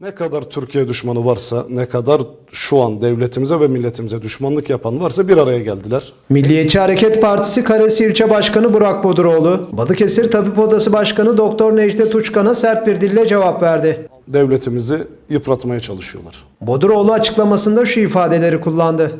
Ne kadar Türkiye düşmanı varsa, ne kadar şu an devletimize ve milletimize düşmanlık yapan varsa bir araya geldiler. Milliyetçi Hareket Partisi Karesi İlçe Başkanı Burak Boduroğlu, Balıkesir Tabip Odası Başkanı Doktor Necdet Uçkan'a sert bir dille cevap verdi. Devletimizi yıpratmaya çalışıyorlar. Boduroğlu açıklamasında şu ifadeleri kullandı.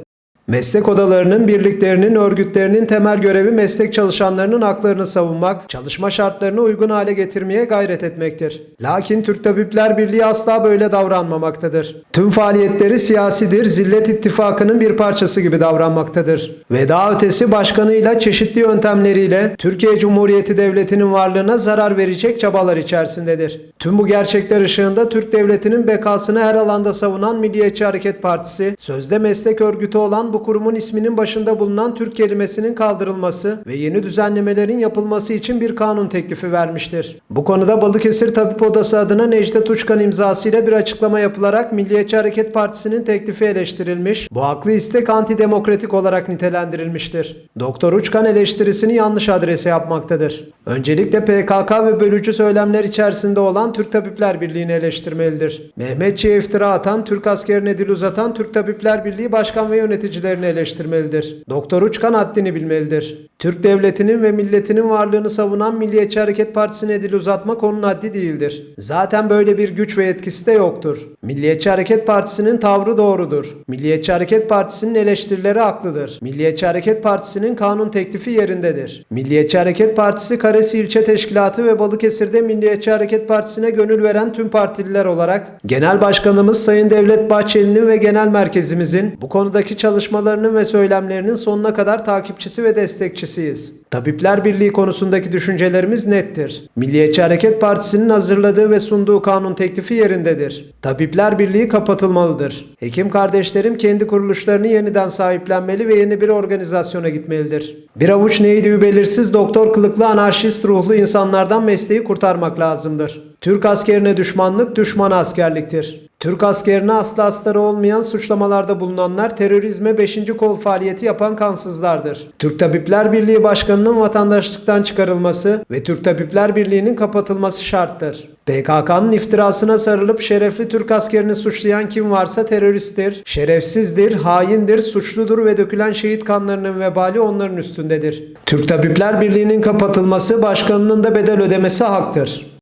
Meslek odalarının, birliklerinin, örgütlerinin temel görevi meslek çalışanlarının haklarını savunmak, çalışma şartlarını uygun hale getirmeye gayret etmektir. Lakin Türk Tabipler Birliği asla böyle davranmamaktadır. Tüm faaliyetleri siyasidir, Zillet İttifakı'nın bir parçası gibi davranmaktadır. Ve daha ötesi başkanıyla çeşitli yöntemleriyle Türkiye Cumhuriyeti Devleti'nin varlığına zarar verecek çabalar içerisindedir. Tüm bu gerçekler ışığında Türk Devleti'nin bekasını her alanda savunan Milliyetçi Hareket Partisi, sözde meslek örgütü olan bu kurumun isminin başında bulunan Türk kelimesinin kaldırılması ve yeni düzenlemelerin yapılması için bir kanun teklifi vermiştir. Bu konuda Balıkesir Tabip Odası adına Necdet Uçkan imzasıyla bir açıklama yapılarak Milliyetçi Hareket Partisi'nin teklifi eleştirilmiş, bu haklı istek antidemokratik olarak nitelendirilmiştir. Doktor Uçkan eleştirisini yanlış adrese yapmaktadır. Öncelikle PKK ve bölücü söylemler içerisinde olan Türk Tabipler Birliği'ni eleştirmelidir. Mehmetçi'ye iftira atan, Türk askerine dil uzatan Türk Tabipler Birliği Başkan ve yöneticilerini eleştirmelidir. Doktor Uçkan haddini bilmelidir. Türk devletinin ve milletinin varlığını savunan Milliyetçi Hareket Partisi'ne dil uzatmak onun haddi değildir. Zaten böyle bir güç ve yetkisi de yoktur. Milliyetçi Hareket Partisi'nin tavrı doğrudur. Milliyetçi Hareket Partisi'nin eleştirileri haklıdır. Milliyetçi Hareket Partisi'nin kanun teklifi yerindedir. Milliyetçi Hareket Partisi Karesi İlçe Teşkilatı ve Balıkesir'de Milliyetçi Hareket Partisi'ne gönül veren tüm partililer olarak Genel Başkanımız Sayın Devlet Bahçeli'nin ve genel merkezimizin bu konudaki çalışmalarının ve söylemlerinin sonuna kadar takipçisi ve destekçisiyiz. Tabipler Birliği konusundaki düşüncelerimiz nettir. Milliyetçi Hareket Partisi'nin hazırladığı ve sunduğu kanun teklifi yerindedir. Tabipler Birliği kapatılmalıdır. Hekim kardeşlerim kendi kuruluşlarını yeniden sahiplenmeli ve yeni bir organizasyona gitmelidir. Bir avuç neydi belirsiz doktor kılıklı anarşist ruhlu insanlardan mesleği kurtarmak lazımdır. Türk askerine düşmanlık düşman askerliktir. Türk askerine aslı astarı olmayan suçlamalarda bulunanlar terörizme 5. kol faaliyeti yapan kansızlardır. Türk Tabipler Birliği Başkanı'nın vatandaşlıktan çıkarılması ve Türk Tabipler Birliği'nin kapatılması şarttır. PKK'nın iftirasına sarılıp şerefli Türk askerini suçlayan kim varsa teröristtir, şerefsizdir, haindir, suçludur ve dökülen şehit kanlarının vebali onların üstündedir. Türk Tabipler Birliği'nin kapatılması başkanının da bedel ödemesi haktır.